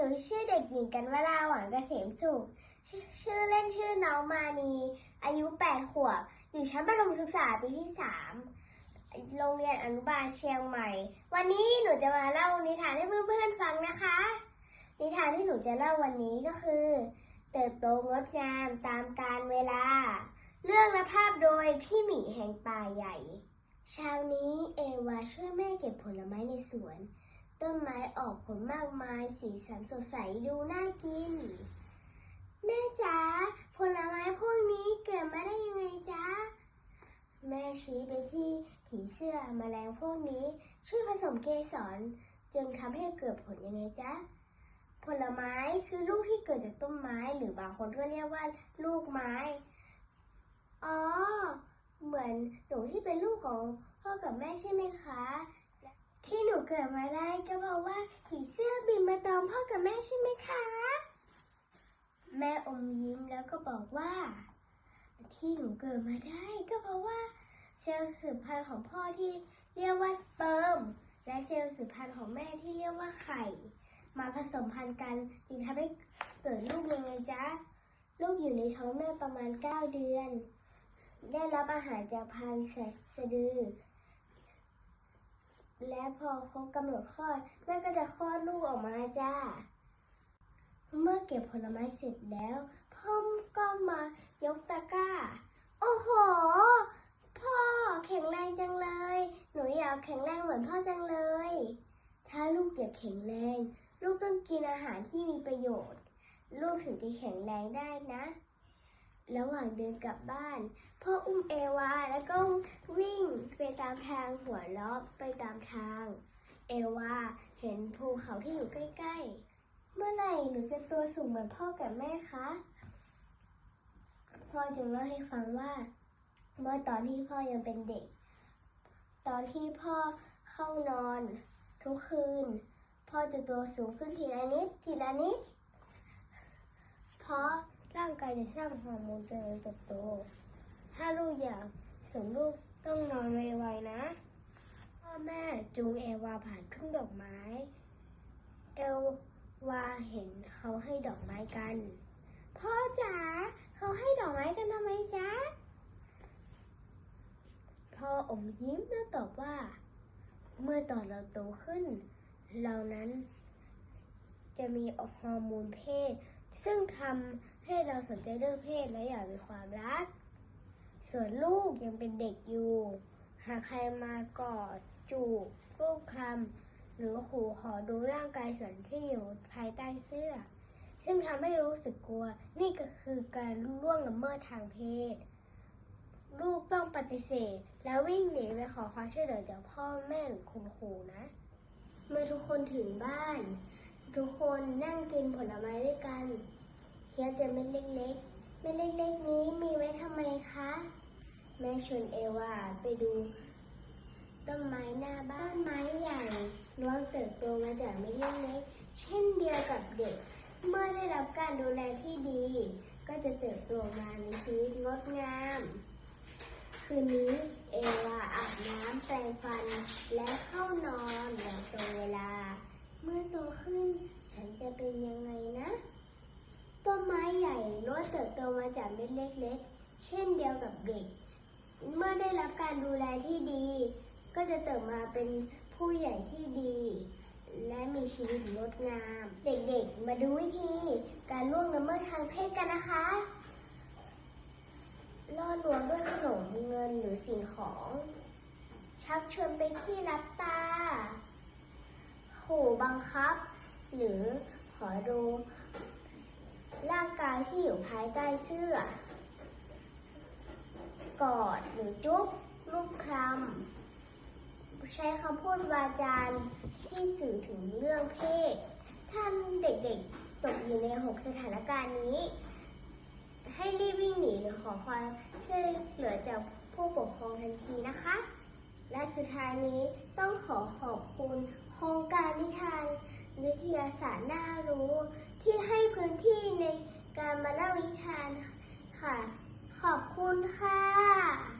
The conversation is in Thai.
หนูชื่อเด็กหญิงกันวราหวังเกษมสุขชื่อชื่อเล่นชื่อน้องมานี อายุ 8 ขวบ อยู่ชั้นประถมศึกษาปีที่ 3 โรงเรียนอนุบาลเชียงใหม่ วันนี้หนูจะมาเล่านิทานให้เพื่อนๆฟังนะคะ นิทานที่หนูจะเล่าวันนี้ก็คือ เติบโตงดงามตามกาลเวลา เรื่องและภาพโดยพี่หมีแห่งป่าใหญ่ เช้านี้เอวาช่วยแม่เก็บผลไม้ในสวน ต้นไม้ออกผลมากมายสีสันสดใสดูน่ากิน แม่จ๋าผลไม้พวกนี้เกิดมาได้ยังไงจ๊ะ แม่ชี้ไปที่ผีเสื้อมแมลงพวกนี้ ช่วยผสมเกสรจึงทำให้เกิดผลยังไงจ๊ะ ผลไม้คือลูกที่เกิดจากต้นไม้หรือบางคนก็เรียกว่าลูกไม้ อ๋อ เหมือนหนูที่เป็นลูกของพ่อกับแม่ใช่ไหมคะ ที่หนูเกิดมาได้ก็เพราะว่าผีเสื้อบินมาตอมพ่อกับแม่ใช่ไหมคะ แม่อมยิ้มแล้วก็บอกว่า ที่หนูเกิดมาได้ก็เพราะว่าเซลล์สืบพันธุ์ของพ่อที่เรียกว่าสเปิร์มและเซลล์สืบพันธุ์ของแม่ที่เรียกว่าไข่ มาผสมพันธุ์กันจึงทำให้เกิดลูกยังไงจ๊ะลูกอยู่ในท้องแม่ประมาณ 9 เดือน ได้รับอาหารจากพันธุ์สะดือ และพอครบกำหนดคลอดแม่ก็จะคลอดลูกออกมาจ้า เมื่อเก็บผลไม้เสร็จแล้ว พ่อก็มายกตะกร้า โอ้โห พ่อแข็งแรงจังเลย หนูอยากแข็งแรงเหมือนพ่อจังเลย ถ้าลูกอยากแข็งแรง ลูกต้องกินอาหารที่มีประโยชน์ ลูกถึงจะแข็งแรงได้นะ ระหว่างเดินกลับบ้าน พ่ออุ้มเอวาแล้วก็วิ่งไปตามทางหัวล้อไปตามทาง เอวาเห็นภูเขาที่อยู่ใกล้ ๆ เมื่อไหร่หนูจะตัวสูงเหมือนพ่อกับแม่คะพ่อจึงเล่าให้ฟังว่า เมื่อตอนที่พ่อยังเป็นเด็ก ตอนที่พ่อเข้านอน ทุกคืน พ่อจะตัวสูงขึ้นทีละนิดทีละนิดเพราะ ร่างกายจะสร้างฮอร์โมนเจริญเติบโต ถ้าลูกอยากสูงลูกต้องนอนไวๆนะ พ่อแม่จูงเอวาผ่านทุ่งดอกไม้ เอวาเห็นเขาให้ดอกไม้กัน พ่อจ๋าเขาให้ดอกไม้กันทำไมจ๊ะ พ่ออมยิ้มแล้วตอบว่า เมื่อตอนเราโตขึ้น เรานั้นจะมีฮอร์โมนเพศ ซึ่งทำให้เราสนใจเรื่องเพศและอยากมีความรัก ส่วนลูกยังเป็นเด็กอยู่ หากใครมากอดจูบลูกคำหรือขู่ขอดูร่างกายส่วนที่อยู่ภายใต้เสื้อ ซึ่งทำให้รู้สึกกลัว นี่ก็คือการล่วงละเมิดทางเพศ ลูกต้องปฏิเสธ แล้ววิ่งหนีไปขอความช่วยเหลือจากพ่อแม่หรือคุณครูนะ เมื่อทุกคนถึงบ้าน ทุกคนนั่งกินผลไม้ด้วยกัน เคี้ยวจอเม็ดเล็กๆ เม็ดเล็กๆ นี้มีไว้ทำไมคะ แม่ชวนเอวาไปดู ต้นไม้หน้าบ้านไม้ใหญ่ล้วนเติบโตมาจากเม็ดเล็กๆ เช่นเดียวกับเด็ก เมื่อได้รับการดูแลที่ดี ก็จะเติบโตมาในชีวิตงดงาม คืนนี้เอวาอาบน้ำแปรงฟันและเข้านอนอย่างตรงเวลา มื่อโตขึ้นฉันจะเป็นยังไงนะ ต้นไม้ใหญ่ล้วนเติบโตมาจากเม็ดเล็กๆ เช่นเดียวกับเด็ก เมื่อได้รับการดูแลที่ดี ก็จะเติบมาเป็นผู้ใหญ่ที่ดี และมีชีวิตงดงาม เด็กๆ มาดูวิธี การล่วงละเมิดทางเพศกันนะคะล่อลวงด้วยขนมเงินหรือสิ่งของ ชักชวนไปที่รับตา ขู่บังคับ หรือขอดู ร่างกายที่อยู่ภายใต้เสื้อ กอดหรือจุ๊บลูกคลำใช้คำพูดวาจาที่สื่อถึงเรื่องเพศ ท่านเด็กๆตกอยู่ในหกสถานการณ์นี้ ให้รีบวิ่งหนีหรือขอความช่วยเหลือจากผู้ปกครองทันทีนะคะ และสุดท้ายนี้ต้องขอขอบคุณ โครงการนิทานวิทยาศาสตร์น่ารู้ ที่ให้พื้นที่ในการมาเล่านิทานค่ะ ขอบคุณค่ะ